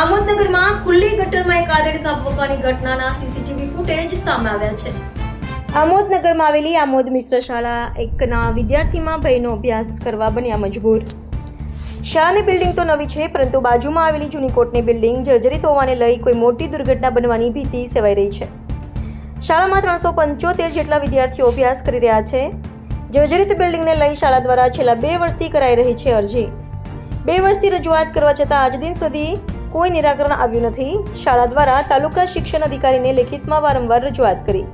આમોદનગરમાં ખુલ્લી ગટરમાં એક આદેડ કાપવાની ઘટનાના સીસીટીવી ફૂટેજ સામે આવ્યા છે. આમોદનગરમાં આવેલી આમોદ મિશ્ર શાળા એકના વિદ્યાર્થીમાં ભયનો અભ્યાસ કરવા બન્યા મજબૂર. શાળાની બિલ્ડિંગ તો નવી છે, પરંતુ બાજુમાં આવેલી જૂની કોટની બિલ્ડિંગ જર્જરિત હોવાને લઈ કોઈ મોટી દુર્ઘટના બનવાની ભીતિ સેવાઈ રહી છે. શાળામાં ત્રણસો પંચોતેર જેટલા વિદ્યાર્થીઓ અભ્યાસ કરી રહ્યા છે. જર્જરિત બિલ્ડિંગને લઈ શાળા દ્વારા છેલ્લા બે વર્ષથી કરાઈ રહી છે અરજી. બે વર્ષથી રજૂઆત કરવા છતાં આજ દિન સુધી કોઈ નિરાકરણ આવ્યું નથી. શાળા દ્વારા તાલુકા શિક્ષણ અધિકારીને લેખિતમાં વારંવાર રજૂઆત કરી.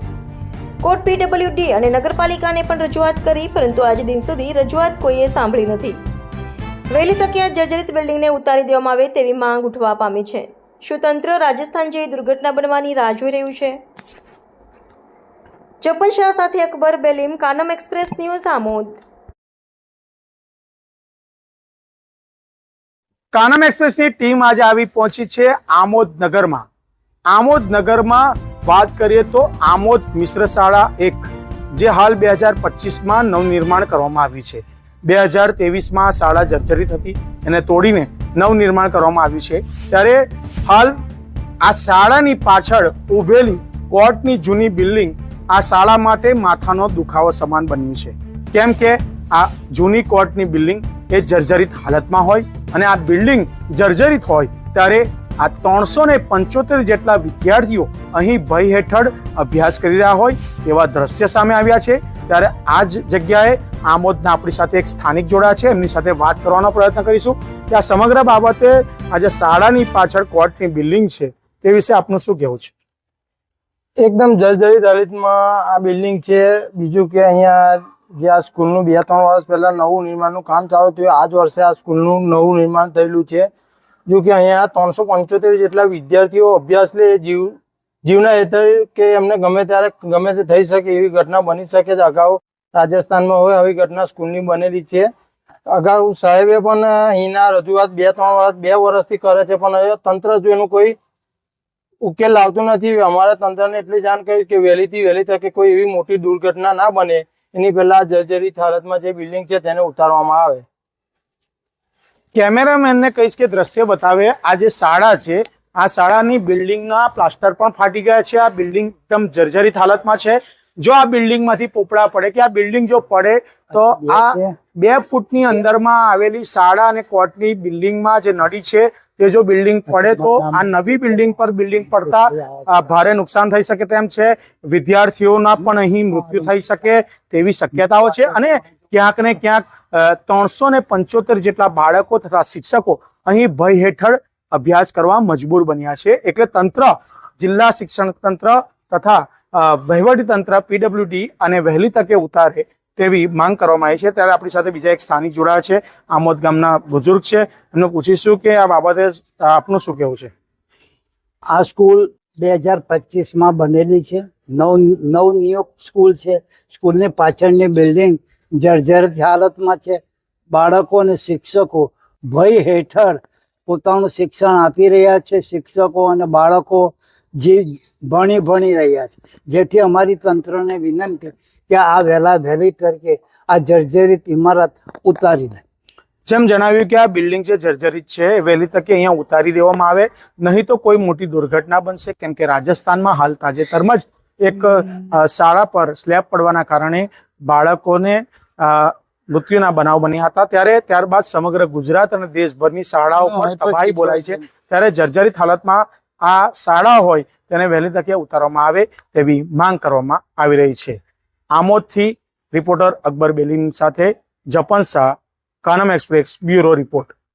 કોર્ટ પીડબ્લ્યુડી અને નગરપાલિકાને પણ રજૂઆત કરી, પરંતુ આજ દિન સુધી રજૂઆત કોઈએ સાંભળી નથી. વહેલી તકે આ જર્જરિત બિલ્ડિંગને ઉતારી દેવામાં આવે તેવી માંગ ઉઠવા પામી છે. શું તંત્ર રાજસ્થાન જેવી દુર્ઘટના બનવાની રાહ જોઈ રહ્યું છે. ચપન શાહ સાથે અકબર બેલીમ, કાનમ એક્સપ્રેસ ન્યૂઝ આમોદ. કાનમ એક્સપ્રેસની ટીમ આજે આવી પહોંચી છે આમોદ નગરમાં. આમોદ નગરમાં વાત કરીએ તો આમોદ મિશ્ર શાળા એક, જે હાલ બે હજાર પચીસમાં નવનિર્માણ કરવામાં આવ્યું છે. બે હજાર તેવીસમાં શાળા જર્જરિત હતી એને તોડીને નવનિર્માણ કરવામાં આવ્યું છે. ત્યારે હાલ આ શાળાની પાછળ ઊભેલી કોર્ટની જૂની બિલ્ડિંગ આ શાળા માટે માથાનો દુખાવો સમાન બન્યું છે. કેમ કે આ જૂની કોર્ટની બિલ્ડિંગ એ જર્જરિત હાલતમાં હોય અને આ બિલ્ડિંગ જર્જરિત હોય ત્યારે આ ત્રણસો ને પંચોતેર જેટલા વિદ્યાર્થીઓ અહીં ભય હેઠળ અભ્યાસ કરી રહ્યા હોય એવા દ્રશ્ય સામે આવ્યા છે. ત્યારે આ જ જગ્યાએ આમોદના આપણી સાથે એક સ્થાનિક જોડાયા છે. એમની સાથે વાત કરવાનો પ્રયત્ન કરીશું કે આ સમગ્ર બાબતે આજે શાળાની પાછળ કોર્ટની બિલ્ડિંગ છે તે વિશે આપનું શું કહેવું છે? એકદમ જર્જરિત હાલતમાં આ બિલ્ડિંગ છે. બીજું કે અહીંયા જે આ સ્કૂલનું બે ત્રણ વર્ષ પહેલાં નવું નિર્માણનું કામ ચાલુ થયું આ જ વર્ષે આ સ્કૂલનું નવું નિર્માણ થયેલું છે. જો કે અહીંયા ત્રણસો પંચોતેર જેટલા વિદ્યાર્થીઓ અભ્યાસ લે, જીવ, જીવના હેઠળ કે એમને ગમે ત્યારે, ગમે તે થઈ શકે એવી ઘટના બની શકે છે અગાઉ રાજસ્થાનમાં હોય આવી ઘટના સ્કૂલની બનેલી છે. અગાઉ સાહેબે પણ અહીંના રજૂઆત બે ત્રણ વર્ષ બે વર્ષથી કરે છે, પણ તંત્ર જો એનું કોઈ ઉકેલ લાવતું નથી. અમારા તંત્રને એટલી જાણ કરી કે વહેલીથી વહેલી તકે કોઈ એવી મોટી દુર્ઘટના ના બને. એની પહેલા જર્જરિત હાલતમાં જે બિલ્ડિંગ છે તેને ઉતારવામાં આવે. કેમેરામેનને કહીશ કે દ્રશ્ય બતાવે આ જે શાળા છે આ શાળાની બિલ્ડિંગના પ્લાસ્ટર પણ ફાટી ગયા છે. આ બિલ્ડિંગ એકદમ જર્જરિત હાલતમાં છે. જો આ બિલ્ડિંગમાંથી પોપડા પડે કે આ બિલ્ડિંગ જો પડે તો આ બે ફૂટની અંદરમાં આવેલી શાળા અને કોર્ટની બિલ્ડિંગમાં જે નડી છે તે જો બિલ્ડિંગ પડે તો આ નવી બિલ્ડિંગ પર બિલ્ડિંગ પડતા ભારે નુકસાન થઈ શકે તેમ છે. વિદ્યાર્થીઓના પણ અહીં મૃત્યુ થઈ શકે તેવી શક્યતાઓ છે અને ક્યાંક ને ક્યાંક ત્રણસો ને પંચોતેર જેટલા બાળકો તથા શિક્ષકો અહીં ભય હેઠળ અભ્યાસ કરવા મજબૂર બન્યા છે. એટલે તંત્ર જિલ્લા શિક્ષણ તંત્ર તથા વહીવટી તંત્ર પીડબ્લ્યુડી અને વહેલી તકે ઉતારે તેવી માંગ કરવામાં આવી છે. ત્યારે આપણી સાથે બીજા એક સ્થાનિક જોડાયા છે. આમોદ ગામના બુઝુર્ગ છે. એમને પૂછીશું કે આ બાબતે આપનું શું કહેવું છે? આ સ્કૂલ બે હજાર પચીસમાં બનેલી છે. નવ નવનિયુક્ત સ્કૂલ છે. સ્કૂલની પાછળની બિલ્ડિંગ જર્જરિત હાલતમાં છે. બાળકો અને શિક્ષકો ભય હેઠળ પોતાનું શિક્ષણ આપી રહ્યા છે. શિક્ષકો અને બાળકો જે ભણી ભણી રહ્યા છે. જેથી અમારી તંત્રને વિનંતી કે આ વહેલા વહેલી તરીકે આ જર્જરિત ઇમારત ઉતારી લે જેમ જણાવ્યું કે આ બિલ્ડિંગ જે જર્જરિત છે વહેલી તકે અહીંયા ઉતારી દેવામાં આવે. નહીં તો કોઈ મોટી દુર્ઘટના બનશે. કેમ કે રાજસ્થાનમાં હાલ તાજેતરમાં જ એક શાળા પર સ્લેબ પડવાના કારણે બાળકોને મૃત્યુના બનાવ બન્યા હતા. ત્યારે ત્યારબાદ સમગ્ર ગુજરાત અને દેશભરની શાળાઓ પર તબાહી બોલાય છે. ત્યારે જર્જરિત હાલતમાં આ શાળા હોય તેને વહેલી તકે ઉતારવામાં આવે તેવી માંગ કરવામાં આવી રહી છે. આમોદથી રિપોર્ટર અકબર બેલીન સાથે Japan Shah, Kanam express, bureau report.